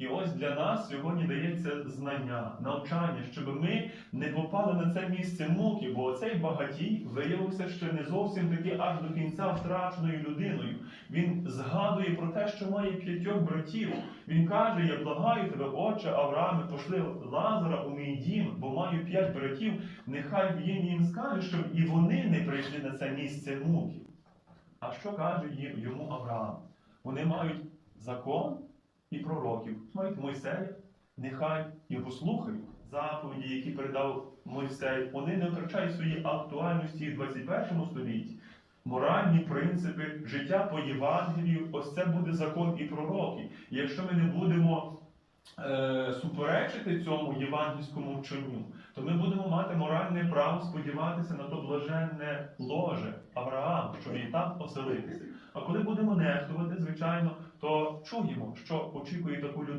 І ось для нас сьогодні дається знання, навчання, щоб ми не попали на це місце муки, бо цей багатій виявився ще не зовсім таки аж до кінця втраченою людиною. Він згадує про те, що має п'ятьох братів. Він каже: Я благаю тебе, отче Аврааме, пошли Лазара у мій дім, бо маю п'ять братів. Нехай він їм скаже, щоб і вони не прийшли на це місце муки. А що каже йому Авраам? Вони мають закон і пророків, навіть Мойсея, нехай його слухають. заповіді, які передав Мойсей. Вони не втрачають свої актуальності в 21 столітті. Моральні принципи, життя по Євангелію, ось це буде закон і пророки. Якщо ми не будемо е, суперечити цьому євангельському вченню, то ми будемо мати моральне право сподіватися на то блаженне ложе Авраама, щоб і там оселитися. А коли будемо нехтувати, звичайно, то чуємо, що очікує таку людину.